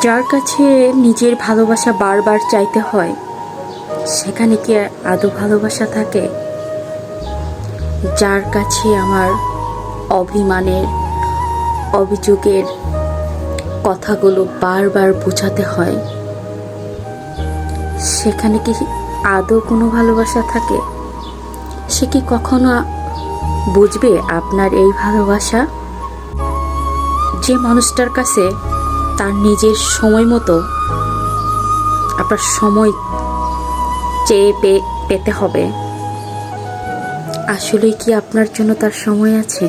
যার কাছে নিজের ভালোবাসা বারবার চাইতে হয়, সেখানে কি আদৌ ভালোবাসা থাকে? যার কাছে আমার অভিমানের, অভিযোগের কথাগুলো বারবার বোঝাতে হয়, সেখানে কি আদৌ কোনো ভালোবাসা থাকে? সে কি কখনো বুঝবে আপনার এই ভালোবাসা? যে মানুষটার কাছে তার নিজের সময় মতো আপনার সময় চেয়ে পেতে হবে। আসলে কি আপনার জন্য তার সময় আছে?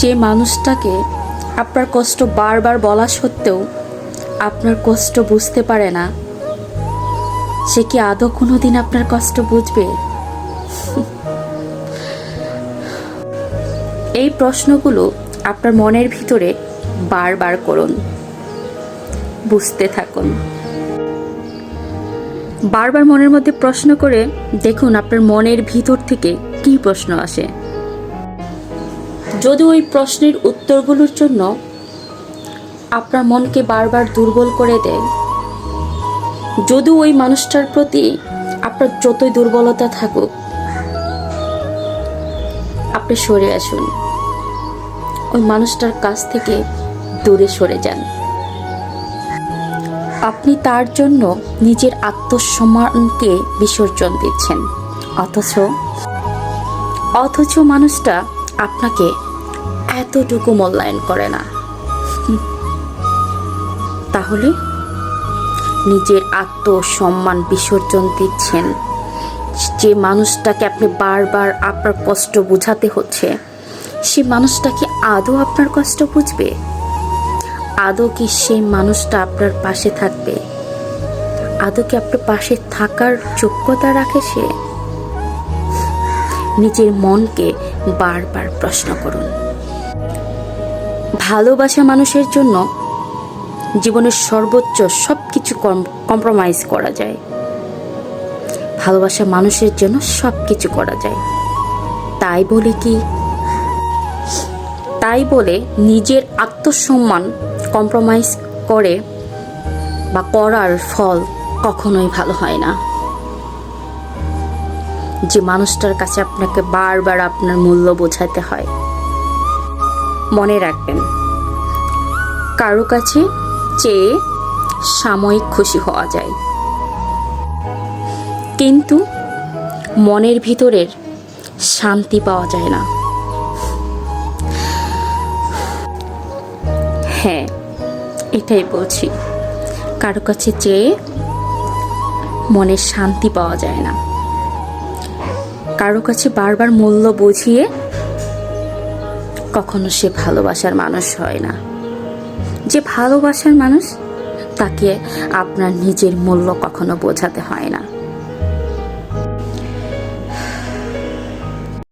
যে মানুষটাকে আপনার কষ্ট বারবার বলা সত্ত্বেও আপনার কষ্ট বুঝতে পারে না, সে কি আদৌ কোনোদিন আপনার কষ্ট বুঝবে? এই প্রশ্নগুলো আপনার মনের ভিতরে বারবার করুন। বুঝতে থাকুন। বারবার মনের মধ্যে প্রশ্ন করে দেখুন আপনার মনের ভিতর থেকে কি প্রশ্ন আসে। যদি ওই প্রশ্নের উত্তরগুলোর জন্য আপনার মনকে বারবার দুর্বল করে দেয়, যদি ওই মানুষটার প্রতি আপনার যতই দুর্বলতা থাকুক, আপনি সরে আসুন। ওই মানুষটার কাছ থেকে দূরে সরে যান। আপনি তার জন্য নিজের আত্মসম্মানকে বিসর্জন দিচ্ছেন। অথচ অথচ মানুষটা আপনাকে এতটুকু মূল্যায়ন করে না। তাহলে নিজের আত্মসম্মান বিসর্জন দিচ্ছেন। যে মানুষটাকে আপনি বারবার আপনার কষ্ট বোঝাতে হচ্ছে, সে মানুষটা কি আদৌ আপনার কষ্ট বুঝবে? আদৌ কি সেই মানুষটা আপনার পাশে থাকবে? আদৌ কি আপনার পাশে থাকার যোগ্যতা রাখে সে? নিজের মনকে বারবার প্রশ্ন করুন। ভালোবাসা মানুষের জন্য জীবনের সর্বোচ্চ সব কিছু কম্প্রোমাইজ করা যায়। ভালোবাসা মানুষের জন্য সব কিছু করা যায়। তাই বলে কি? তাই বলে নিজের আত্মসম্মান কম্প্রোমাইজ করে বা করার ফল কখনোই ভালো হয় না। যে মানুষটার কাছে আপনাকে বারবার আপনার মূল্য বোঝাতে হয়, মনে রাখবেন, কারও কাছে চেয়ে সাময়িক খুশি হওয়া যায়। কিন্তু মনের ভিতরের শান্তি পাওয়া যায় না। হ্যাঁ এটাই বলছি। কারও কাছে চেয়ে মনের শান্তি পাওয়া যায় না। কারও কাছে বারবার মূল্য বুঝিয়ে কখনো সে ভালোবাসার মানুষ হয় না। যে ভালোবাসার মানুষ, তাকে আপনার নিজের মূল্য কখনো বোঝাতে হয় না।